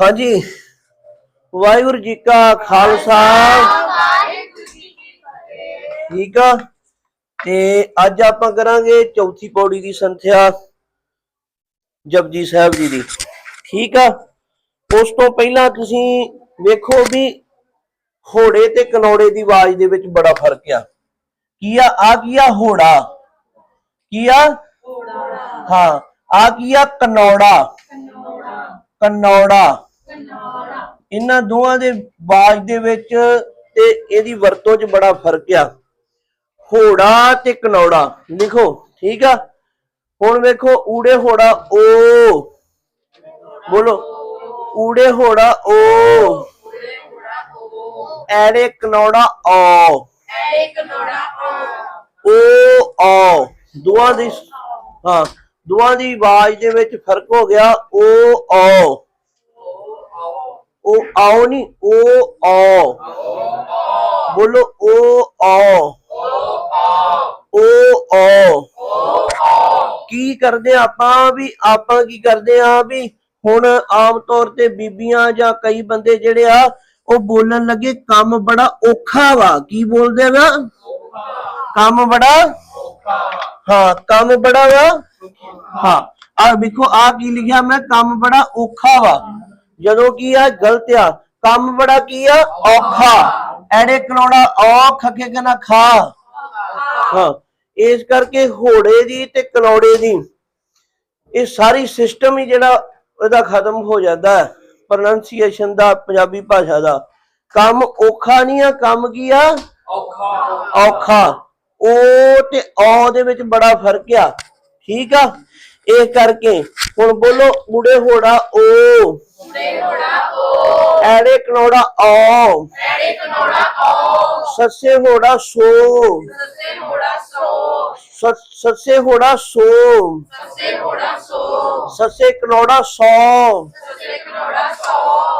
ਹਾਂਜੀ। ਵਾਹਿਗੁਰੂ ਜੀ ਕਾ ਖਾਲਸਾ। ਠੀਕ ਆ। ਤੇ ਅੱਜ ਆਪਾਂ ਕਰਾਂਗੇ ਚੌਥੀ ਪੌੜੀ ਦੀ ਸੰਥਿਆ ਜਪਜੀ ਸਾਹਿਬ ਜੀ ਦੀ। ਠੀਕ ਆ। ਉਸ ਤੋਂ ਪਹਿਲਾਂ ਤੁਸੀਂ ਵੇਖੋ ਵੀ ਹੋੜੇ ਤੇ ਕਨੌੜੇ ਦੀ ਆਵਾਜ਼ ਦੇ ਵਿੱਚ ਬੜਾ ਫ਼ਰਕ ਆ। ਕੀ ਆ? ਆ ਕੀ ਆ? ਹੋੜਾ ਕੀ ਆ? ਹਾਂ ਆ ਕੀ ਆ? ਕਨੌੜਾ। ਕਨੌੜਾ। ਇਹਨਾਂ ਦੋਵਾਂ ਦੇ ਬਾਜ ਦੇ ਵਿੱਚ ਤੇ ਇਹਦੀ ਵਰਤੋਂ 'ਚ ਬੜਾ ਫ਼ਰਕ ਆ। ਹੋੜਾ ਤੇ ਕਨੌੜਾ। ਲਿਖੋ ਠੀਕ ਆ? ਹੁਣ ਵੇਖੋ ਊੜੇ ਹੋੜਾ ਓ। ਬੋਲੋ। ਊੜੇ ਹੋੜਾ ਓ। ਐੜੇ ਕਨੌੜਾ ਓ। ਓ ਓ। ਦੁਆ ਦੀ ਹਾਂ, ਦੁਆ ਦੀ ਆਵਾਜ਼ ਦੇ ਵਿੱਚ ਫ਼ਰਕ ਹੋ ਗਿਆ ਓ ਓ ਆਓ ਨਹੀਂ ਉਹ ਆਓ। ਬੋਲੋ, ਉਹ ਆਓ। ਉਹ ਆਓ। ਕੀ ਕਰਦੇ ਆਪਾਂ ਵੀ, ਆਪਾਂ ਕੀ ਕਰਦੇ ਆ ਵੀ ਹੁਣ ਆਮ ਤੌਰ ਤੇ ਬੀਬੀਆਂ ਜਾਂ ਕਈ ਬੰਦੇ ਜਿਹੜੇ ਆ, ਉਹ ਬੋਲਣ ਲੱਗੇ ਕੰਮ ਬੜਾ ਔਖਾ ਵਾ। ਕੀ ਬੋਲਦੇ ਵਾ ਕੰਮ ਬੜਾ ਹਾਂ ਕੰਮ ਬੜਾ ਵਾ। ਹਾਂ ਆ ਵੇਖੋ ਆ ਕੀ ਲਿਖਿਆ ਮੈਂ ਕੰਮ ਬੜਾ ਔਖਾ ਵਾ। ਜਦੋਂ ਕੀ ਆ ਗਲਤ ਆ। ਕੰਮ ਬੜਾ ਕੀ ਆ? ਔਖਾ। ਐੜੇ ਕਲੋੜਾ ਔਖ ਕੇ ਕਨਾ ਖਾ। ਹਾਂ ਇਸ ਕਰਕੇ ਹੋੜੇ ਦੀ ਤੇ ਕਲੋੜੇ ਦੀ ਇਹ ਸਾਰੀ ਸਿਸਟਮ ਹੀ ਜਿਹੜਾ ਉਹਦਾ ਖਤਮ ਹੋ ਜਾਂਦਾ ਹੈ ਪ੍ਰੋਨੰਸੀਏਸ਼ਨ ਦਾ ਪੰਜਾਬੀ ਭਾਸ਼ਾ ਦਾ। ਕੰਮ ਔਖਾ ਨਹੀਂ ਆ ਕੰਮ ਕੀ ਆ? ਔਖਾ। ਉਹ ਤੇ ਔ ਦੇ ਵਿੱਚ ਬੜਾ ਫ਼ਰਕ ਆ ਠੀਕ ਆ? ਇਹ ਕਰਕੇ ਹੁਣ ਬੋਲੋ ਊੜੇ ਹੋੜਾ ਓ। ਐੜੇ ਕਨੋੜਾ ਔ ਸੱਸੇ ਹੋੜਾ ਸੋ। ਸ- ਸੱਸੇ ਹੋੜਾ ਸੋ। ਸੱਸੇ ਕਨੋੜਾ ਸੌ।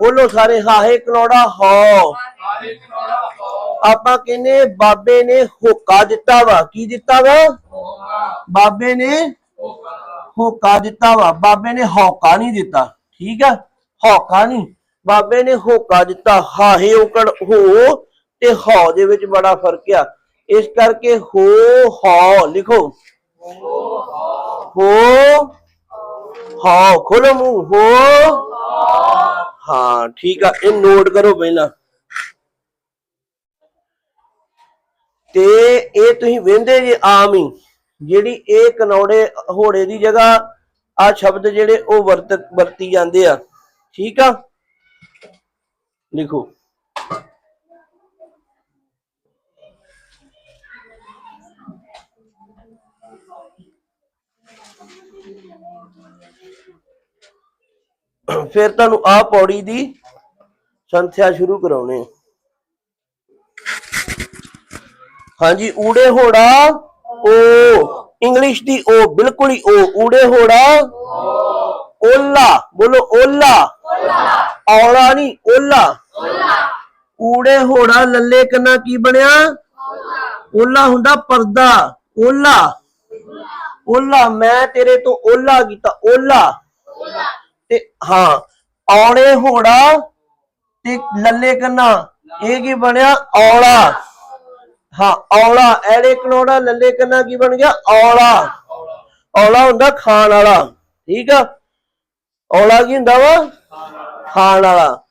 ਬੋਲੋ ਸਾਰੇ ਹਾਹੇ ਕਨੋੜਾ ਹੋ। ਆਪਾਂ ਕਹਿੰਦੇ ਬਾਬੇ ਨੇ ਹੋਕਾ ਦਿੱਤਾ ਵਾ। ਕੀ ਦਿੱਤਾ ਵਾ? ਬਾਬੇ ਨੇ ਹੋਕਾ। ਦਿੱਤਾ ਵਾ। ਬਾਬੇ ਨੇ ਹੌਕਾ ਨਹੀਂ ਦਿੱਤਾ। ਠੀਕ ਆ? ਹੌਕਾ ਨਹੀਂ। ਬਾਬੇ ਨੇ ਹੋਕਾ ਦਿੱਤਾ। ਹਾਹੇ ਉਕੜ ਹੋ ਤੇ ਹੌ ਦੇ ਵਿੱਚ ਬੜਾ ਫ਼ਰਕ ਆ। ਇਸ ਕਰਕੇ ਹੋ ਹੌ ਲਿਖੋ। ਹੋ ਹੌ। ਖੋਲੋ ਮੂੰਹ। ਹੋ। ਹਾਂ, ਠੀਕ ਆ, ਇਹ ਨੋਟ ਕਰੋ ਪਹਿਲਾਂ। ਤੇ ਇਹ ਤੁਸੀਂ ਵੇਂਦੇ ਜੇ ਆਮ ਹੀ, ਜਿਹੜੀ ਇਹ ਕਨੌੜੇ ਹੋੜੇ ਦੀ ਜਗ੍ਹਾ ਆ ਸ਼ਬਦ ਜਿਹੜੇ ਉਹ ਵਰਤ, ਵਰਤੀ ਜਾਂਦੇ ਆ। ਠੀਕ ਆ? ਲਿਖੋ ਫਿਰ ਤੁਹਾਨੂੰ ਆ ਪੌੜੀ ਦੀ ਸੰਥਿਆ ਸ਼ੁਰੂ ਕਰਾਉਣੇ। ਹਾਂਜੀ, ਊੜੇ ਹੋੜਾ, ਓ। ਇੰਗਲਿਸ਼ ਦੀ ਓ, ਬਿਲਕੁਲ ਹੀ ਓ। ਊੜੇ ਹੋੜਾ, ਓਲਾ। ਬੋਲੋ ਓਲਾ। ਔਲਾ ਨਹੀਂ, ਓਲਾ। ਊੜੇ ਹੋੜਾ, ਲੱਲੇ ਕੰਨਾ ਕੀ ਬਣਿਆ? ਓਲਾ ਹੁੰਦਾ ਪਰਦਾ। ਓਲਾ। ਓਲਾ, ਮੈਂ ਤੇਰੇ ਤੋਂ ਓਲਾ ਕੀਤਾ। ਓਲਾ। ਤੇ ਹਾਂ, ਔਲੇ ਹੋੜਾ ਤੇ ਲੱਲੇ ਕੰਨਾ, ਇਹ ਕੀ ਬਣਿਆ? ਔਲਾ। ਹਾਂ, ਔਲਾ ਐੜੇ ਕਨੋੜਾ, ਲੱਲੇ ਕੰਨਾ ਕੀ ਬਣ ਗਿਆ? ਔਲਾ। ਔਲਾ ਹੁੰਦਾ ਖਾਣ ਵਾਲਾ, ਠੀਕ ਆ? ਔਲਾ ਕੀ ਹੁੰਦਾ ਵਾ? ਖਾਣ ਵਾਲਾ।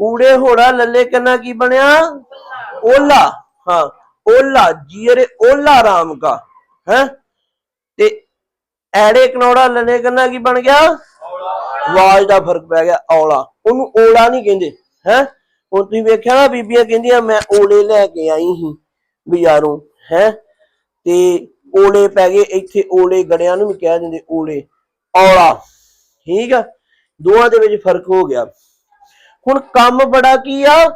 ਊੜੇ ਹੋੜਾ, ਲੱਲੇ ਕੰਨਾ ਕੀ ਬਣਿਆ? ਓਲਾ। ਹਾਂ, ਓਲਾ ਜੀਰੇ ਓਲਾ ਰਾਮ ਕਾ, ਹੈ? ਤੇ ਐੜੇ ਕਨੋੜਾ, ਲੱਲੇ ਕੰਨਾ ਕੀ ਬਣ ਗਿਆ? ਆਵਾਜ਼ ਦਾ ਫ਼ਰਕ ਪੈ ਗਿਆ ਔਲਾ। ਉਹਨੂੰ ਓਲਾ ਨਹੀਂ ਕਹਿੰਦੇ, ਹੈ? ਹੁਣ ਤੁਸੀਂ ਵੇਖਿਆ ਨਾ, ਬੀਬੀਆਂ ਕਹਿੰਦੀਆਂ, ਮੈਂ ਓਲੇ ਲੈ ਕੇ ਆਈ ਸੀ ਬਾਜ਼ਾਰੋਂ ਹੈ? ਤੇ ਓਲੇ ਪੈ ਗਏ, ਇੱਥੇ ਓਲੇ ਗੜਿਆਂ ਨੂੰ ਵੀ ਕਹਿ ਦਿੰਦੇ ਓਲੇ ਔਲਾ। ਠੀਕ ਆ? ਦੋਵਾਂ ਦੇ ਵਿੱਚ ਫ਼ਰਕ ਹੋ ਗਿਆ। ਹੁਣ ਕੰਮ ਬੜਾ ਕੀ ਆ?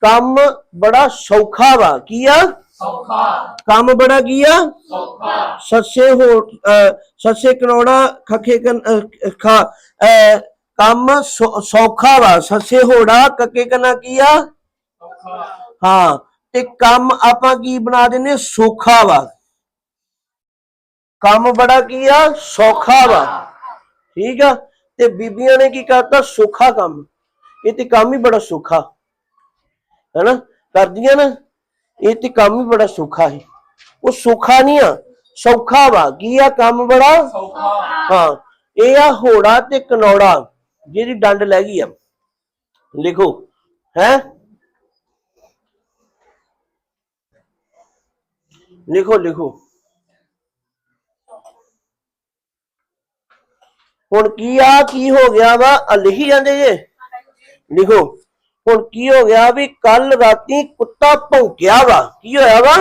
ਕੰਮ ਬੜਾ ਸੌਖਾ ਵਾ। ਕੀ ਆ? ਸੌਖਾ ਕੰਮ ਬੜਾ ਕੀ ਆ ਸੌਖਾ ਸੱਸੇ ਹੋ ਅਹ, ਸੱਸੇ ਕਨੋੜਾ ਖੱਖੇ ਕਨ ਅਹ, ਖਾ ਅਹ, ਕੰਮ ਸੌ- ਸੌਖਾ ਵਾ ਸੱਸੇ ਹੋੜਾ ਕੱਕੇ ਕਨਾ ਕੀ ਆ ਸੌਖਾ ਹਾਂ ਤੇ ਕੰਮ ਆਪਾਂ ਕੀ ਬਣਾ ਦਿੰਨੇ ਸੌਖਾ ਵਾ ਕੰਮ ਬੜਾ ਕੀ ਆ ਸੌਖਾ ਵਾ ਠੀਕ ਆ ਤੇ ਬੀਬੀਆਂ ਨੇ ਕੀ ਕਰਤਾ ਸੌਖਾ ਕੰਮ ਇਹ ਤੇ ਕੰਮ ਹੀ ਬੜਾ ਸੌਖਾ ਹੈਨਾ ਕਰਦੀਆਂ ਨਾ ਇਹ ਤੇ ਕੰਮ ਹੀ ਬੜਾ ਸੌਖਾ ਹੈ ਉਹ ਸੌਖਾ ਨਹੀਂ ਆ ਸੌਖਾ ਵਾ। ਕੀ ਆ ਕੰਮ ਬੜਾ? ਸੌਖਾ। ਹਾਂ ਇਹ ਆ ਹੋੜਾ ਤੇ ਕਨੌੜਾ ਜਿਹਦੀ ਡੰਡ ਲੈ ਗਈ ਆ। ਲਿਖੋ ਹੈ? ਲਿਖੋ ਲਿਖੋ। ਹੁਣ ਕੀ ਆ ਕੀ ਹੋ ਗਿਆ ਵਾ? ਆ ਲਿਖੀ ਜਾਂਦੇ ਜੇ। ਲਿਖੋ। ਹੁਣ ਕੀ ਹੋ ਗਿਆ ਵੀ ਕੱਲ ਰਾਤੀ ਕੁੱਤਾ ਭੌਂਕਿਆ ਵਾ? ਕੀ ਹੋਇਆ ਵਾ?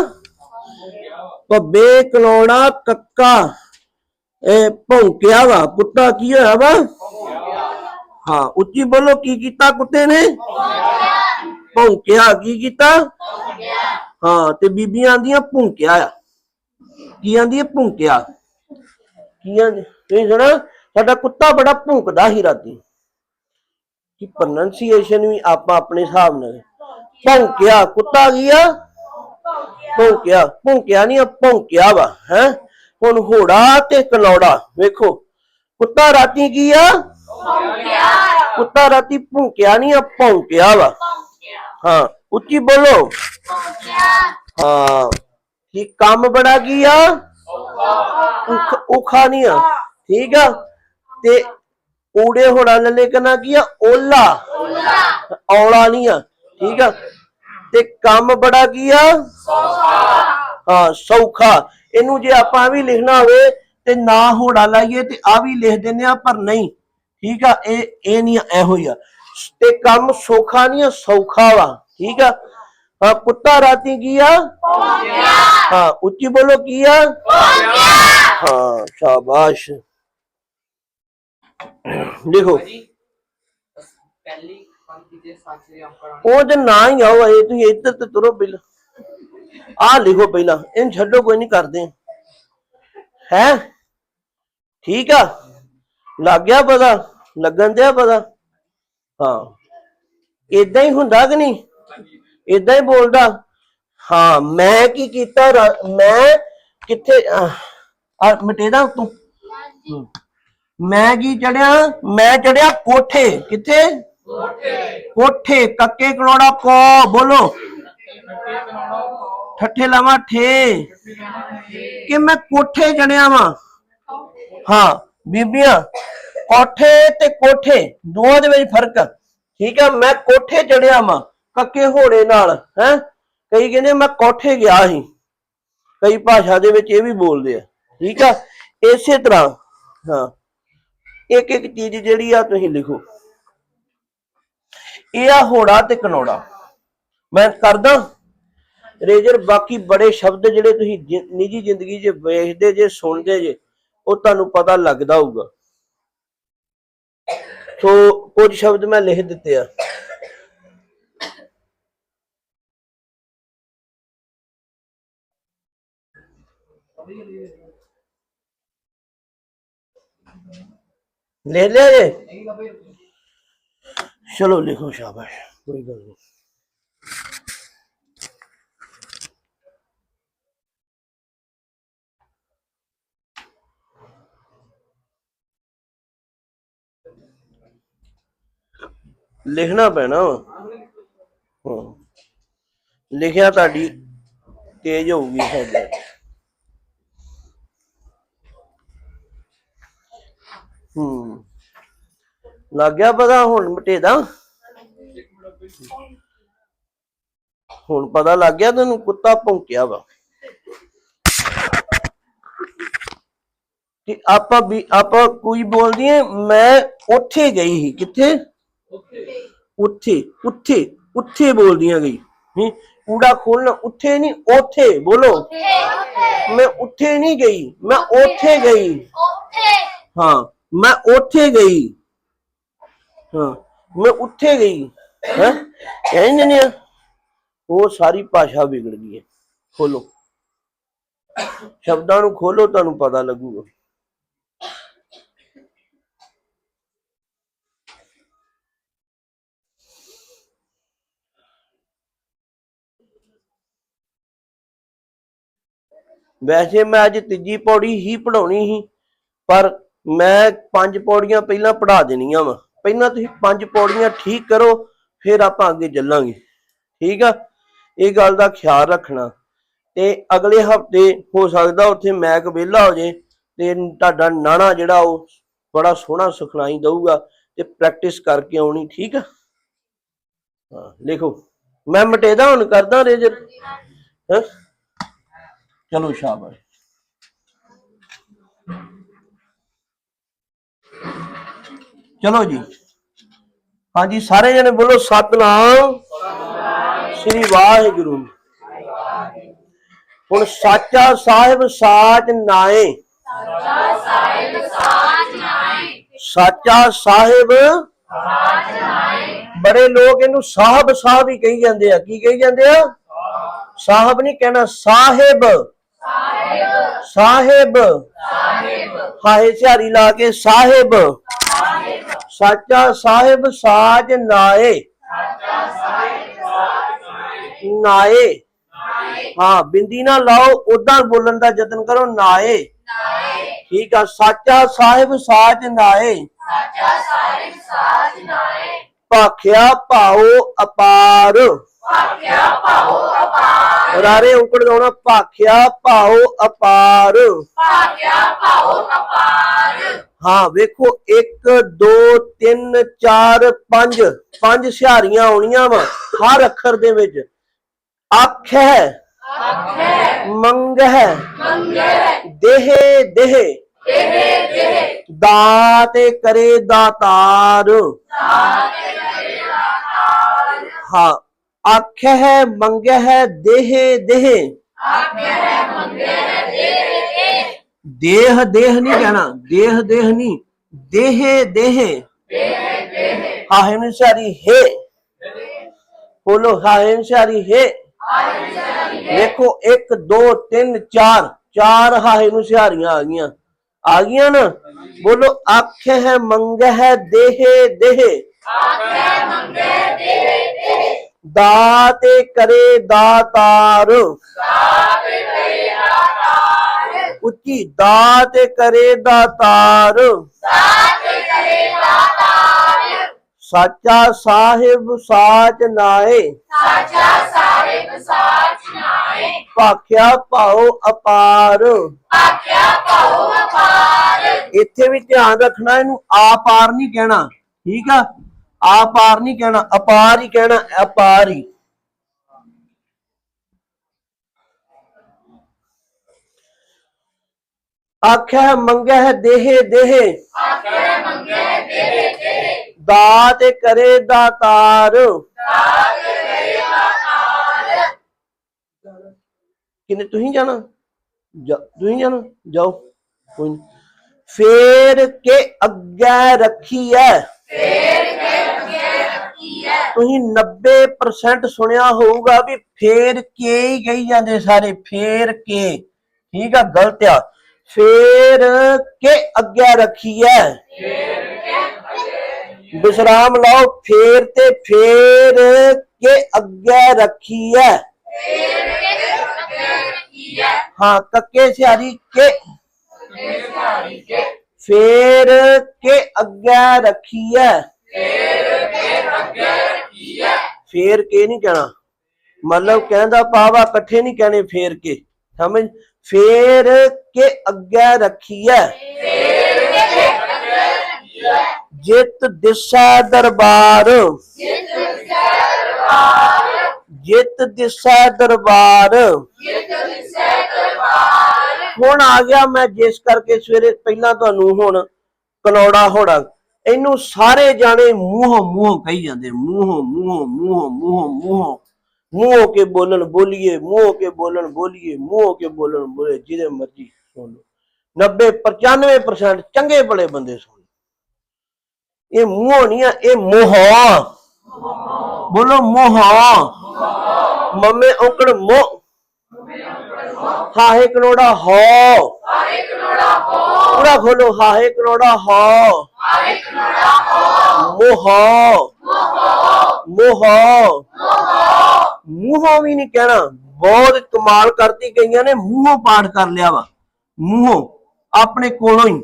ਪੱਬੇ ਕਲੋਣਾ ਕੱਕਾ, ਇਹ ਭੌਂਕਿਆ ਵਾ। ਕੁੱਤਾ ਕੀ ਹੋਇਆ ਵਾ? ਹਾਂ, ਉੱਚੀ ਬੋਲੋ, ਕੀ ਕੀਤਾ ਕੁੱਤੇ ਨੇ? ਭੌਂਕਿਆ। ਕੀ ਕੀਤਾ? ਹਾਂ, ਤੇ ਬੀਬੀਆਂ ਆਂਦੀਆਂ ਭੌਂਕਿਆ ਆ। ਕੀ ਆਂਦੀ ਭੌਂਕਿਆ। ਕੀ ਆਂਦੀ ਤੁਸੀਂ ਸੁਣਾ, ਸਾਡਾ ਕੁੱਤਾ ਬੜਾ ਭੌਂਕਦਾ ਸੀ ਰਾਤੀ। ਕਿ ਪ੍ਰੋਨੰਸੀਏਸ਼ਨ ਵੀ ਆਪਾਂ ਆਪਣੇ ਹਿਸਾਬ ਨਾਲ। ਭੌਂਕਿਆ ਕੁੱਤਾ ਕੀ ਆ? ਭੌਂਕਿਆ ਭੌਂਕਿਆ ਨਹੀਂ ਭੌਂਕਿਆ ਵਾ ਹੈ? ਹੁਣ ਹੋੜਾ ਤੇ ਕਲੌੜਾ ਵੇਖੋ। ਕੁੱਤਾ ਰਾਤੀ ਕੀ ਆ? ਕੁੱਤਾ ਰਾਤੀ ਭੌਂਕਿਆ ਨਹੀਂ ਆ ਭੌਂਕਿਆ ਵਾ। ਹਾਂ ਉੱਚੀ ਬੋਲੋ। ਹਾਂ ਕੀ ਕੰਮ ਬੜਾ ਕੀ ਆ? ਉਖਾ ਨਹੀਂ ਆ। ਠੀਕ ਆ? ਤੇ ਊੜੇ ਹੋੜਾ ਲੱਲੇ ਕਨਾ ਕੀ ਆ? ਓਲਾ। ਔਲਾ ਨਹੀਂ ਆ। ਠੀਕ ਆ? ਤੇ ਕੰਮ ਬੜਾ ਕੀ ਆ? ਹਾਂ ਸੌਖਾ। ਇਹਨੂੰ ਜੇ ਆਪਾਂ ਵੀ ਲਿਖਣਾ ਹੋਵੇ ਤੇ ਨਾ ਹੋੜਾ ਲਾਈਏ ਤੇ ਆ ਵੀ ਲਿਖ ਦਿੰਦੇ ਆ ਪਰ ਨਹੀਂ। ਠੀਕ ਆ? ਇਹ ਇਹ ਨਹੀਂ ਇਹੋ ਹੀ ਆ। ਤੇ ਕੰਮ ਸੌਖਾ ਨਹੀਂ ਆ ਸੌਖਾ ਵਾ। ਠੀਕ ਆ? ਹਾਂ ਕੁੱਤਾ ਰਾਤੀ ਕੀ ਆ? ਹਾਂ ਉੱਚੀ ਬੋਲੋ ਕੀ ਆ? ਹਾਂ ਸ਼ਾਬਾਸ਼। ਦੇਖੋ। ਜੀ ਪਹਿਲੀ ਪੰਕਤੀ ਦੇ ਸਾਚੇ ਅੰਕੜਾ ਉਹ ਤੇ ਨਾ ਹੀ ਆਓ ਇਹ ਤੁਸੀਂ ਇੱਧਰ ਤੇ ਤੁਰੋ ਪਹਿਲਾਂ। ਆ ਲਿਖੋ ਪਹਿਲਾਂ ਇਹਨੂੰ ਛੱਡੋ ਕੋਈ ਨਹੀਂ ਕਰਦੇ। ਹੈ? ਠੀਕ ਆ? ਲੱਗ ਗਿਆ ਪਤਾ? ਲੱਗਣ ਦਿਆ ਪਤਾ? ਹਾਂ। ਇਦਾਂ ਹੀ ਹੁੰਦਾ ਕਿ ਨਹੀਂ? ਇਦਾਂ ਹੀ ਬੋਲਦਾ। ਹਾਂ ਮੈਂ ਕੀ ਕੀਤਾ ਰਾ- ਮੈਂ ਕਿੱਥੇ ਆ ਮਟੇਦਾ ਤੂੰ ਹੂੰ। ਮੈਂ ਕੀ ਚੜਿਆ? ਮੈਂ ਚੜਿਆ ਕੋਠੇ। ਕਿੱਥੇ? ਕੋਠੇ। ਕੱਕੇ ਕਲੋੜਾ ਕੋ ਬੋਲੋ। ਠੱਠੇ ਲਾਵਾਂ ਠੇ। ਕਿ ਮੈਂ ਕੋਠੇ ਚੜਿਆ ਵਾਂ? ਹਾਂ ਬੀਬੀਆਂ ਕੋਠੇ ਤੇ ਕੋਠੇ ਦੋਵਾਂ ਦੇ ਵਿੱਚ ਫ਼ਰਕ। ਆ ਠੀਕ ਆ ਮੈਂ ਕੋਠੇ ਚੜਿਆ ਵਾਂ ਕੱਕੇ ਹੋੜੇ ਨਾਲ ਹੈ? ਕਈ ਕਹਿੰਦੇ ਮੈਂ ਕੋਠੇ ਗਿਆ ਸੀ। ਕਈ ਭਾਸ਼ਾ ਦੇ ਵਿੱਚ ਇਹ ਵੀ ਬੋਲਦੇ ਆ। ਠੀਕ ਆ ਇਸੇ ਤਰ੍ਹਾਂ ਹਾਂ। ਇੱਕ ਇੱਕ ਚੀਜ਼ ਜਿਹੜੀ ਆ ਤੁਸੀਂ ਲਿਖੋ। ਇਹ ਆ ਹੋੜਾ ਤੇ ਕਨੋੜਾ। ਮੈਂ ਕਰਦਾ। ਰੇਜਰ, ਬਾਕੀ ਬੜੇ ਸ਼ਬਦ ਜਿਹੜੇ ਤੁਸੀਂ ਨਿੱਜੀ ਜ਼ਿੰਦਗੀ 'ਚ ਵੇਖਦੇ ਜੇ, ਸੁਣਦੇ ਜੇ, ਉਹ ਤੁਹਾਨੂੰ ਪਤਾ ਲੱਗਦਾ ਹੋਊਗਾ। ਸੋ, ਕੁਝ ਸ਼ਬਦ ਮੈਂ ਲਿਖ ਦਿੱਤੇ ਆ। ਲੈ ਲਿਆ ਜੇ ਚਲੋ ਲਿਖੋ ਸ਼ਾਬਾਸ਼ ਕੋਈ ਗੱਲ ਨਹੀਂ ਲਿਖਣਾ ਪੈਣਾ ਵਾ ਹਾਂ ਲਿਖਿਆ ਤੁਹਾਡੀ ਤੇਜ਼ ਹੋਊਗੀ ਸਾਡੇ ਹੂੰ। ਲੱਗ ਗਿਆ ਪਤਾ ਹੁਣ ਮਟੇਦਾ ਹੁਣ ਪਤਾ ਲੱਗ ਗਿਆ ਤੈਨੂੰ ਕੁੱਤਾ ਭੌਂਕਿਆ ਵਾ। ਕਿ ਆਪਾਂ ਵੀ ਆਪਾਂ ਕੋਈ ਬੋਲਦੀ ਹੈ ਮੈਂ ਉੱਥੇ ਗਈ ਸੀ ਕਿੱਥੇ? ਉੱਥੇ ਉੱਥੇ ਉੱਥੇ ਬੋਲਦੀਆਂ ਗਈ। ਨਹੀਂ ਕੂੜਾ ਖੋਲਣਾ ਉੱਥੇ ਨਹੀਂ ਉੱਥੇ ਬੋਲੋ। ਮੈਂ ਉੱਥੇ ਨਹੀਂ ਗਈ ਮੈਂ ਉੱਥੇ ਗਈ। ਹਾਂ। ਮੈਂ ਉੱਥੇ ਗਈ। ਹਾਂ, ਮੈਂ ਉੱਥੇ ਗਈ। ਹੈ? ਕਹਿੰਦੇ ਨੇ ਉਹ ਸਾਰੀ ਭਾਸ਼ਾ ਵਿਗੜ ਗਈ ਹੈ। ਖੋਲੋ। ਸ਼ਬਦਾਂ ਨੂੰ ਖੋਲੋ, ਤੁਹਾਨੂੰ ਪਤਾ ਲੱਗੂਗਾ। ਵੈਸੇ ਮੈਂ ਅੱਜ ਤੀਜੀ ਪੌੜੀ ਹੀ ਪੜਾਉਣੀ ਸੀ, ਪਰ ਮੈਂ ਪੰਜ ਪੌੜੀਆਂ ਪਹਿਲਾਂ ਪੜਾ ਦੇਣੀਆਂ ਵਾ। ਪਹਿਲਾਂ ਤੁਸੀਂ ਪੰਜ ਪੌੜੀਆਂ ਠੀਕ ਕਰੋ, ਫਿਰ ਆਪਾਂ ਅੱਗੇ ਚੱਲਾਂਗੇ। ਠੀਕ ਆ? ਇਹ ਗੱਲ ਦਾ ਖਿਆਲ ਰੱਖਣਾ। ਤੇ ਅਗਲੇ ਹਫ਼ਤੇ ਹੋ ਸਕਦਾ ਉੱਥੇ ਮੈਕ ਵਿਹਲਾ ਹੋ ਜੇ ਤੇ ਤੁਹਾਡਾ ਨਾਣਾ ਜਿਹੜਾ ਉਹ ਬੜਾ ਸੋਹਣਾ ਸਿਖਲਾਈ ਦਊਗਾ ਤੇ ਪ੍ਰੈਕਟਿਸ ਕਰਕੇ ਆਉਣੀ, ਠੀਕ ਆ? ਹਾਂ ਲਿਖੋ ਮੈਂ ਮਟੇਦਾ ਹੁਣ ਕਰਦਾ ਰੇਜਰ। ਹੈਂ? ਚਲੋ ਸ਼ਾਬਾਸ਼। ਚਲੋ ਜੀ। ਹਾਂਜੀ, ਸਾਰੇ ਜਣੇ ਬੋਲੋ ਸਤਨਾਮ। ਸ੍ਰੀ ਵਾਹਿਗੁਰੂ। ਹੁਣ ਸਾਚਾ ਸਾਹਿਬ ਸਾਚ ਨਾਏ। ਸਾਚਾ ਸਾਹਿਬ ਬੜੇ ਲੋਕ ਇਹਨੂੰ ਸਾਹਿਬ ਸਾਹਿਬ ਹੀ ਕਹੀ ਜਾਂਦੇ ਆ। ਕੀ ਕਹੀ ਜਾਂਦੇ ਆ? ਸਾਹਿਬ ਨਹੀਂ ਕਹਿਣਾ, ਸਾਹਿਬ। ਸਾਹਿਬ। ਹਾਏ ਝਾਰੀ ਲਾ ਕੇ ਸਾਹਿਬ। ਸਾਚਾ ਸਾਹਿਬ ਸਾਜ ਨਾਏ। ਨਾਏ। ਹਾਂ, ਬਿੰਦੀ ਨਾ ਲਾਓ ਉਦਾਂ ਬੋਲਣ ਦਾ ਯਤਨ ਕਰੋ, ਨਾਏ। ਠੀਕ ਆ, ਸਾਚਾ ਸਾਹਿਬ ਸਾਜ ਨਾਏ। ਭਾਖਿਆ ਭਾਉ ਅਪਾਰ। ਰਾਰੇ ਉਕੜ ਗਾਉਣਾ ਭਾਖਿਆ ਭਾਉ ਅਪਾਰ। ਹਾਂ ਵੇਖੋ 1 2 3 4 5 ਪੰਜ ਸਿਹਾਰੀਆਂ ਆਉਣੀਆਂ ਵਾ ਹਰ ਅੱਖਰ ਦੇ ਵਿੱਚ। ਅੱਖ ਹੈ ਮੰਗ ਹੈ ਦੇਹ ਦੇਹ। ਦਾਤੇ ਕਰੇ ਦਾਤਾਰ। ਹਾਂ ਅੱਖ ਹੈ ਮੰਗ ਹੈ ਦੇਹ ਦੇਹ। ਦੇਹ ਦੇਹ ਨਹੀਂ ਕਹਿਣਾ। ਦੇਹ ਦੇਹ ਨਹੀਂ। ਦੇਹ ਦੇਹ। ਹਾਹੇ ਸਾਰੀ ਹੈ। ਬੋਲੋ ਹਾਹੇ ਸਾਰੀ ਹੈ। ਦੇਖੋ 1 2 3 4 ਚਾਰ ਹਾਹੇ ਨੂੰ ਆ ਗਈਆਂ। ਆ ਗਈਆਂ ਨਾ? ਬੋਲੋ ਅੱਖ ਹੈ, ਮੰਗ ਹੈ, ਦੇਹ ਦੇਹ। ਦਾਤੇ ਕਰੇ ਦਾਤਾਰ। ਉੱਚੀ ਦਾਤ ਕਰੇ ਦਾਤਾਰ। ਸਾਚਾ ਸਾਹਿਬ ਸਾਚ ਨਾਏ। ਭਾਖਿਆ ਭਾਉ ਅਪਾਰ। ਇੱਥੇ ਵੀ ਧਿਆਨ ਰੱਖਣਾ, ਇਹਨੂੰ ਆਪਾਰ ਨਹੀਂ ਕਹਿਣਾ। ਠੀਕ ਆ? ਆਪਾਰ ਨਹੀਂ ਕਹਿਣਾ, ਅਪਾਰ ਹੀ ਕਹਿਣਾ, ਅਪਾਰ। ਹੀ ਆਖਿਆ ਮੰਗਿਆ ਹੈ ਦੇਹ ਦੇਹ। ਦਾਤ ਕਰੇ ਦਾਤਾਰ। ਕਿਨੇ ਤੁਸੀਂ ਜਾਣਾ? ਤੁਸੀਂ ਜਾਣਾ? ਜਾਓ ਕੋਈ ਨੀ। ਫੇਰ ਕੇ ਅੱਗੇ ਰੱਖੀ ਹੈ ਤੁਸੀਂ 90% ਸੁਣਿਆ ਹੋਊਗਾ ਵੀ ਫੇਰ ਕੇ ਹੀ ਕਹੀ ਜਾਂਦੇ ਸਾਰੇ ਫੇਰ ਕੇ। ਠੀਕ ਆ ਗਲਤ ਆ। ਫੇਰ ਕੇ ਅੱਗੇ ਰੱਖੀ ਵਿਸਰਾਮ ਲਾਓ, ਫੇਰ ਤੇ ਫੇਰ ਕੇ ਅੱਗੇ ਰੱਖੀ ਹਾਂ, ਕੱਕੇ ਸਿਆਰੀ ਕੇ। ਫੇਰ ਕੇ ਅੱਗੇ ਰੱਖੀ ਫੇਰ ਕੇ ਨਹੀਂ ਕਹਿਣਾ। ਮਤਲਬ ਕਹਿੰਦਾ ਪਾਵਾ ਇਕੱਠੇ ਨਹੀਂ ਕਹਿਣੇ ਫੇਰ ਕੇ। ਸਮਝ? ਫੇਰ ਕੇ ਅੱਗੇ ਰੱਖੀ ਹੈ ਜਿਤ ਦਿਸਾ ਦਰਬਾਰ। ਜਿਤ ਦਿਸਾ ਦਰਬਾਰ। ਹੁਣ ਆ ਗਿਆ ਮੈਂ ਜਿਸ ਕਰਕੇ ਸਵੇਰੇ ਪਹਿਲਾਂ ਤੁਹਾਨੂੰ ਹੁਣ ਕਲੌੜਾ ਹੋੜਾ ਇਹਨੂੰ ਸਾਰੇ ਜਾਣੇ ਮੂੰਹ ਮੂੰਹ ਕਹੀ ਜਾਂਦੇ ਮੂੰਹ ਮੂੰਹ ਮੂੰਹ ਮੂੰਹ ਮੂੰਹ। ਮੂੰਹ ਕੇ ਬੋਲਣ ਬੋਲੀਏ, ਮੂੰਹ ਕੇ ਬੋਲਣ ਬੋਲੀਏ, ਮੂੰਹ ਕੇ ਬੋਲਣ ਬੋਲੇ ਜਿਹਦੇ ਮਰਜ਼ੀ ਸੁਣ ਲਓ। 90 95% ਚੰਗੇ ਬੜੇ ਬੰਦੇ ਸੁਣ ਇਹ ਮੂੰਹੋਂ ਨਹੀਂ ਆ, ਇਹ ਮੋਹ ਬੋਲੋ ਮੋਹ ਮੰਮੇ ਔਕੜ ਮੋ ਹਾਹੇ ਕਰੋੜਾ ਹੋ। ਹਾਹੇ ਕਰੋੜਾ ਹੋ ਪੂਰਾ ਖੋਲੋ, ਹਾਹੇ ਕਰੋੜਾ ਹੋ। ਹਾਹੇ ਕਰੋੜਾ ਹੋ ਮੋਹ ਮੋਹ ਮੂੰਹੋਂ ਵੀ ਨਹੀਂ ਕਹਿਣਾ। ਬਹੁਤ ਕਮਾਲ ਕਰਤੀ ਗਈਆਂ ਨੇ, ਮੂੰਹੋਂ ਪਾਠ ਕਰ ਲਿਆ ਵਾ। ਮੂੰਹੋਂ, ਆਪਣੇ ਕੋਲੋਂ ਹੀ।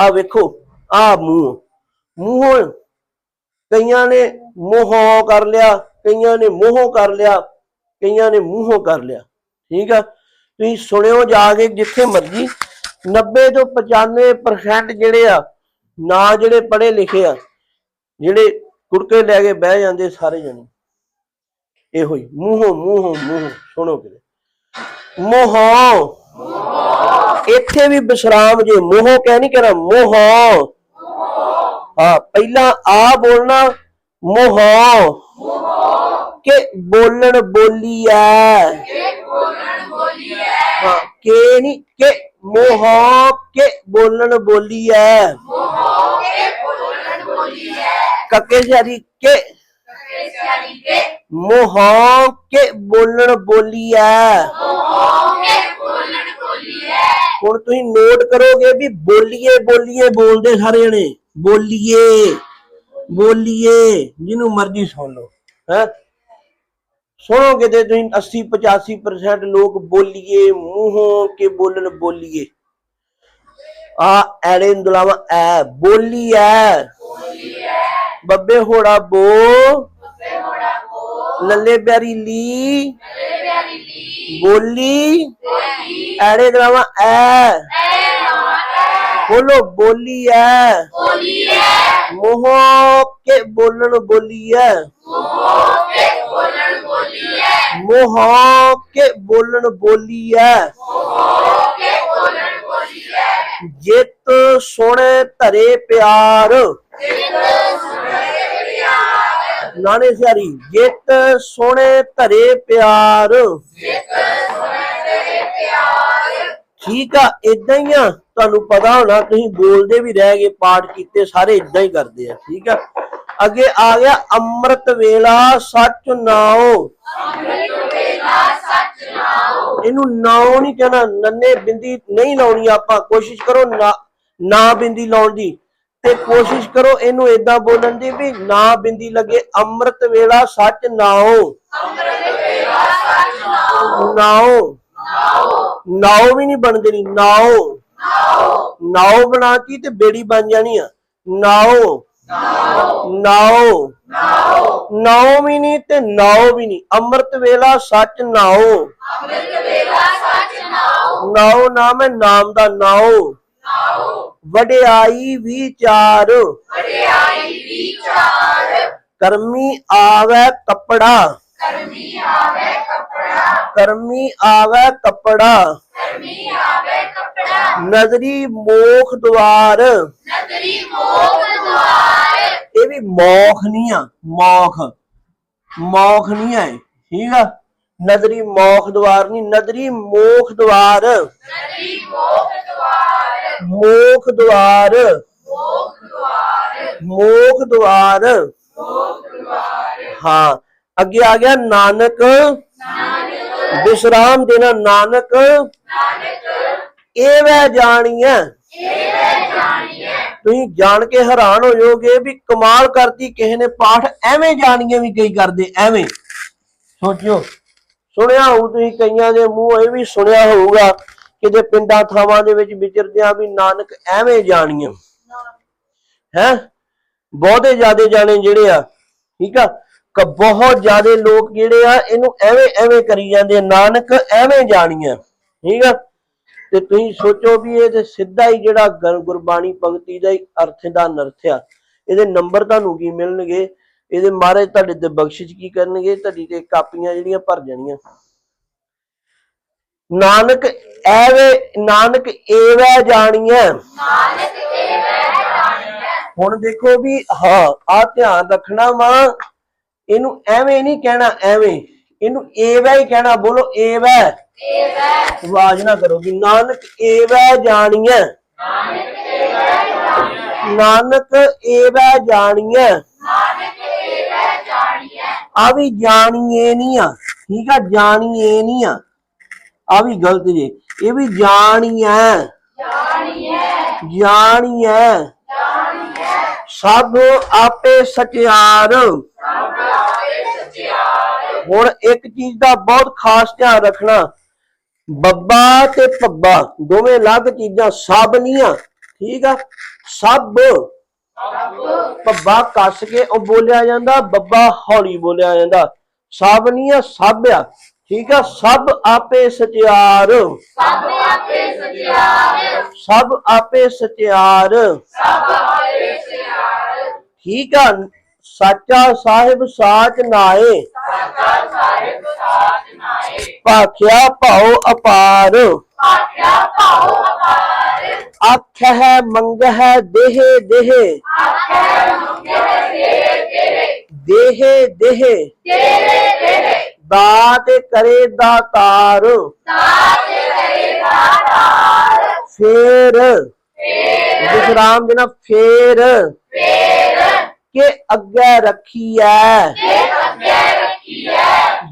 ਆ ਵੇਖੋ ਆ ਮੂੰਹ। ਮੂੰਹੋਂ ਕਈਆਂ ਨੇ ਮੂੰਹੋਂ ਕਰ ਲਿਆ, ਕਈਆਂ ਨੇ ਮੂੰਹੋਂ ਕਰ ਲਿਆ, ਕਈਆਂ ਨੇ ਮੂੰਹੋਂ ਕਰ ਲਿਆ। ਠੀਕ ਆ? ਤੁਸੀਂ ਸੁਣਿਓ ਜਾ ਕੇ ਜਿੱਥੇ ਮਰਜ਼ੀ। 90 ਤੋਂ 95% ਜਿਹੜੇ ਆ, ਨਾ ਜਿਹੜੇ ਪੜ੍ਹੇ ਲਿਖੇ ਆ, ਜਿਹੜੇ ਕੁੜਕੇ ਲੈ ਕੇ ਬਹਿ ਜਾਂਦੇ ਸਾਰੇ ਜਣੇ। ਇਹੋ ਹੀ ਮੂੰਹੋਂ ਮੂੰਹੋਂ ਮੂੰਹੋਂ ਸੁਣੋ ਕਿਤੇ ਮੋਹੋਂ ਇੱਥੇ ਵੀ ਵਿਸਰਾਮ ਜੇ ਮੋਹ ਕਹਿ ਨਹੀਂ ਕਰਾਂ ਮੋਹ ਹਾਂ ਪਹਿਲਾਂ ਆ ਬੋਲਣਾ ਮੋਹ ਕਿ ਬੋਲਣ ਬੋਲੀ ਐ ਹਾਂ ਕੇ ਨਹੀਂ ਕਿ ਮੋਹ ਕੇ ਬੋਲਣ ਬੋਲੀ ਐ ਕੱਕੇ ਜਾਰੀ ਕੇ ਮੋਹ ਕੇ ਬੋਲਣ ਬੋਲੀ ਐ ਹੁਣ ਤੁਸੀਂ ਨੋਟ ਕਰੋਗੇ ਵੀ ਬੋਲੀਏ ਬੋਲੀਏ ਬੋਲਦੇ ਸਾਰੇ ਜਣੇ ਬੋਲੀਏ ਬੋਲੀਏ ਜਿਹਨੂੰ ਮਰਜ਼ੀ ਸੁਣ ਲਓ ਹੈ ਸੁਣੋਗੇ ਤੇ ਤੁਸੀਂ 80 85% ਲੋਕ ਬੋਲੀਏ ਮੂੰਹੋਂ ਕੇ ਬੋਲਣ ਬੋਲੀਏ ਆ ਐੜੇ ਨੂੰ ਦੁਲਾਵਾ ਐ ਬੋਲੀ ਐ ਬੱਬੇ ਹੋੜਾ ਬੋ ਲੱਲੇ ਪਿਆਰੀ ਲੀ। ਬੋਲੀ। ਐੜੇ ਦੁਲਾਵਾ ਐ। ਬੋਲੋ, ਬੋਲੀ ਐ। ਮੋਹ ਕੇ ਬੋਲਣ ਬੋਲੀ ਐ। ਮੋਹ ਕੇ ਬੋਲਣ ਬੋਲੀ ਐ। ਜਿਤ ਸੋਹਣੇ ਧਰੇ ਪਿਆਰ। ਨਾਨੇ ਸਿਆਰੀ, ਜਿਤ ਸੋਹਣੇ ਧਰੇ ਪਿਆਰ। ਠੀਕ ਆ ਇਦਾਂ ਹੀ ਆ, ਤੁਹਾਨੂੰ ਪਤਾ ਹੋਣਾ, ਤੁਸੀਂ ਬੋਲਦੇ ਵੀ ਰਹਿ ਗਏ, ਪਾਠ ਕੀਤੇ, ਸਾਰੇ ਇਦਾਂ ਹੀ ਕਰਦੇ ਆ, ਠੀਕ ਆ? ਅੱਗੇ ਆ ਗਿਆ ਅੰਮ੍ਰਿਤ ਵੇਲਾ, ਸੱਚ ਨਾਉ। ਇਹਨੂੰ ਨਾਉ ਨਹੀਂ ਕਹਿਣਾ, ਨੰਨੇ ਬਿੰਦੀ ਨਹੀਂ ਲਾਉਣੀ ਆਪਾਂ, ਕੋਸ਼ਿਸ਼ ਕਰੋ ਨਾ ਬਿੰਦੀ ਲਾਉਣ ਦੀ। ਤੇ ਕੋਸ਼ਿਸ਼ ਕਰੋ ਇਹਨੂੰ ਇਦਾਂ ਬੋਲਣ ਦੀ ਵੀ ਨਾ ਬਿੰਦੀ ਲੱਗੇ ਅੰਮ੍ਰਿਤ ਵੇਲਾ ਸੱਚ ਨਾਉ ਨਾਉ ਨਾਉ ਵੀ ਨਹੀਂ ਬਣ ਦੇਣੀ ਨਾਉ ਨਾਉ ਬਣਾਤੀ ਤੇ ਬੇੜੀ ਬਣ ਜਾਣੀ ਆ। ਨਾਉ ਨਾਉ ਨਾਉ ਵੀ ਨਹੀਂ ਤੇ ਨਾਉ ਵੀ ਨਹੀਂ ਅੰਮ੍ਰਿਤ ਵੇਲਾ ਸੱਚ ਨਾਉ ਨਾਉ ਨਾਮ ਹੈ ਨਾਮ ਦਾ ਨਾਉ ਵਡਿਆਈ ਵਿਚਾਰ। ਕਰਮੀ ਆਵੇ ਕੱਪੜਾ। ਕਰਮੀ ਆਵੇ ਕੱਪੜਾ। ਨਜ਼ਰੀ ਮੋਖ ਦਵਾਰ ਇਹ ਵੀ ਮੋਖ ਨਹੀਂ ਆ ਮੋਖ। ਮੋਖ ਨਹੀਂ ਹੈ ਠੀਕ ਆ? ਨਜ਼ਰੀ ਮੋਖ ਦਵਾਰ ਨਹੀਂ ਨਜ਼ਰੀ ਮੋਖ ਦਵਾਰ ਮੋਖ ਮੋਖ ਦੁਆਰ। ਮੋਖ ਦੁਆਰ। ਹਾਂ, ਅੱਗੇ ਆ ਗਿਆ ਨਾਨਕ। ਵਿਸ਼ਰਾਮ ਦੇਣਾ ਨਾਨਕ। ਇਹ ਵੈ ਜਾਣੀਐ। ਤੁਸੀਂ ਜਾਣ ਕੇ ਹੈਰਾਨ ਹੋ ਜਾਓਗੇ ਵੀ ਕਮਾਲ ਕਰਤੀ ਕਿਸੇ ਨੇ ਪਾਠ ਐਵੇਂ ਜਾਣੀਏ ਵੀ ਕਈ ਕਰਦੇ, ਐਵੇਂ। ਸੋਚਿਓ। ਸੁਣਿਆ ਹੋਊ ਤੁਸੀਂ ਕਈਆਂ ਦੇ ਮੂੰਹ, ਇਹ ਵੀ ਸੁਣਿਆ ਹੋਊਗਾ। ਕਿਤੇ ਪਿੰਡਾਂ ਥਾਵਾਂ ਦੇ ਵਿੱਚ ਵਿਚਰਦਿਆਂ ਵੀ ਨਾਨਕ ਐਵੇਂ ਜਾਣੀਏ। ਹੈ? ਬਹੁਤੇ ਜਿਆਦੇ ਜਾਣੇ ਜਿਹੜੇ ਆ ਠੀਕ ਆ? ਕ ਬਹੁਤ ਜਿਆਦੇ ਲੋਕ ਜਿਹੜੇ ਆ ਇਹਨੂੰ ਐਵੇਂ ਐਵੇਂ ਕਰੀ ਜਾਂਦੇ ਆ, ਨਾਨਕ ਐਵੇਂ ਜਾਣੀਏ ਠੀਕ ਆ? ਤੇ ਤੁਸੀਂ ਸੋਚੋ ਵੀ ਇਹ ਤੇ ਸਿੱਧਾ ਹੀ ਜਿਹੜਾ ਗੁਰਬਾਣੀ ਪੰਕਤੀ ਦਾ ਹੀ ਅਰਥ ਦਾ ਨਰਥ ਆ। ਇਹਦੇ ਨੰਬਰ ਤੁਹਾਨੂੰ ਕੀ ਮਿਲਣਗੇ? ਇਹਦੇ ਮਹਾਰਾਜ ਤੁਹਾਡੇ ਤੇ ਬਖਸ਼ਿਸ਼ ਕੀ ਕਰਨਗੇ? ਤੁਹਾਡੀ ਤੇ ਕਾਪੀਆਂ ਜਿਹੜੀਆਂ ਭਰ ਜਾਣੀਆਂ। ਨਾਨਕ ਐਵੇਂ ਨਾਨਕ ਏਵੈ ਜਾਣੀਐ। ਹੁਣ ਦੇਖੋ ਵੀ ਹਾਂ ਆ ਧਿਆਨ ਰੱਖਣਾ ਵਾ। ਇਹਨੂੰ ਐਵੇਂ ਨਹੀਂ ਕਹਿਣਾ ਐਵੇਂ। ਇਹਨੂੰ ਏਵੈ ਹੀ ਕਹਿਣਾ ਬੋਲੋ ਏਵੈ। ਆਵਾਜ਼ ਨਾ ਕਰੋ ਵੀ ਨਾਨਕ ਏਵੈ ਜਾਣੀਐ। ਨਾਨਕ ਏਵੈ ਜਾਣੀਐ। ਆ ਵੀ ਜਾਣੀਏ ਨਹੀਂ ਆ। ਠੀਕ ਆ ਜਾਣੀਏ ਨਹੀਂ ਆ। ਆ ਵੀ ਗਲਤ ਜੇ। ਇਹ ਵੀ ਜਾਣੀਐ ਜਾਣੀਐ ਸਭ ਆਪੇ ਸਚਿਆਰ। ਹੁਣ ਇੱਕ ਚੀਜ਼ ਦਾ ਬਹੁਤ ਖਾਸ ਧਿਆਨ ਰੱਖਣਾ। ਬੱਬਾ ਤੇ ਪੱਬਾ ਦੋਵੇਂ ਅਲੱਗ ਚੀਜ਼ਾਂ, ਸਭ ਨਹੀਂ ਆ। ਠੀਕ ਆ? ਸਭ। ਪੱਬਾ ਕੱਸ ਕੇ ਉਹ ਬੋਲਿਆ ਜਾਂਦਾ, ਬੱਬਾ ਹੌਲੀ ਬੋਲਿਆ ਜਾਂਦਾ। ਸਭ ਨਹੀਂ ਆ, ਸਭ ਆ। ਠੀਕ ਆ ਸਭ ਆਪੇ ਸਚਿਆਰ। ਸਭ ਆਪੇ ਸਜਿਆਰ ਸਭ ਆਪੇ ਸਚਿਆਰ। ਸਭ ਆਪੇ ਸਜਿਆਰ ਠੀਕ ਆ ਸਾਚਾ ਸਾਹਿਬ ਸਾਚ ਨਾਏ। ਸਾਚਾ ਸਾਹਿਬ ਸਾਚ ਨਾਏ। ਭਾਖਿਆ ਭਾਉ ਅਪਾਰ। ਆਖਿਆ ਭਾਉ ਅਪਾਰ। ਅੱਖ ਹੈ ਮੰਗ ਹੈ ਦੇਹ ਦੇਹ। ਮੰਗੇ ਤੇਰੇ ਤੇਰੇ ਦੇਹ। ਦੇਹ ਤੇਰੇ ਤੇਰੇ ਦਾਤ ਕਰੇ ਦਾਤਾਰ। ਸਾਚ ਕਰੇ ਦਾਤਾਰ। ਫੇਰ। ਫੇਰ। ਵਿਸ਼ਰਾਮ ਦੇਣਾ ਫੇਰ। ਫੇਰ। ਕੇ ਅੱਗੇ ਰੱਖੀਐ। ਕੇ ਅੱਗੇ ਰੱਖੀਐ।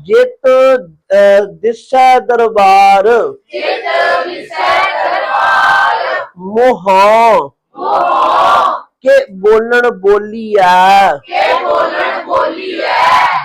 ਜਿਤ ਅਹ, ਦਿਸੈ ਦਰਬਾਰ। ਜਿਤ ਵਿਸੈ ਦਰਬਾਰ। ਮੋਹ। ਮੋਹ। ਕੇ ਬੋਲਣ ਬੋਲੀਐ ਕੇ ਬੋਲਣ ਬੋਲੀਐ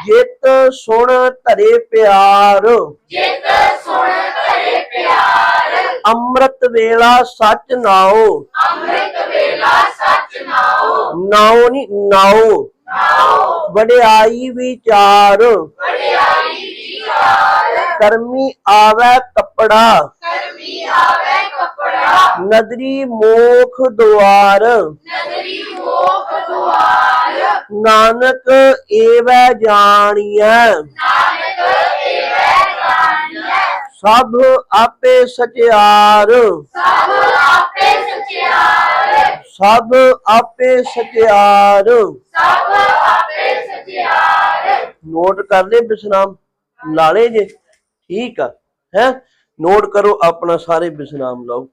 ਜਿਤ ਸੁਣ ਧਰੇ ਪਿਆਰ। ਜਿਤ ਸੁਣ ਕਰੇ ਪਿਆਰ। ਅੰਮ੍ਰਿਤ ਵੇਲਾ ਸੱਚ ਨਾਉ। ਅੰਮ੍ਰਿਤ ਵੇਲਾ ਸੱਚ ਨਾਉ। ਨਾਉ ਨਹੀਂ ਨਾਉ। ਨਾਉ। ਵਡਿਆਈ ਵਿਚਾਰ। ਵਡਿਆਈ ਵਿਚਾਰ। ਕਰਮੀ ਆਵੈ ਕੱਪੜਾ। ਕਰਮੀ ਆਵੇ ਕਪੜਾ। ਨਦਰੀ ਮੋਖ ਦੁਆਰ। ਨਦਰੀ ਮੋਖ ਦੁਆਰ। ਨਾਨਕ ਏਵੈ ਜਾਣੀਐ। ਨਾਨਕ ਏਵੈ ਜਾਣੀਐ। ਸਭ ਆਪੇ ਸਚਿਆਰ। ਸਭ ਆਪੇ ਸਚਿਆਰ। ਸਭ ਆਪੇ ਸਚਿਆਰ। ਸਭ ਆਪੇ ਸਚਿਆਰ। ਨੋਟ ਕਰ ਲੈ ਬਿਸਨਾਮ ਲਾਲੇ ਜੇ। ਠੀਕ ਆ ਹੈ? ਨੋਟ ਕਰੋ ਆਪਣਾ ਸਾਰੇ ਬਿਸਨਾਮ ਲਾਓ।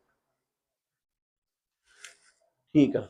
ਠੀਕ ਆ।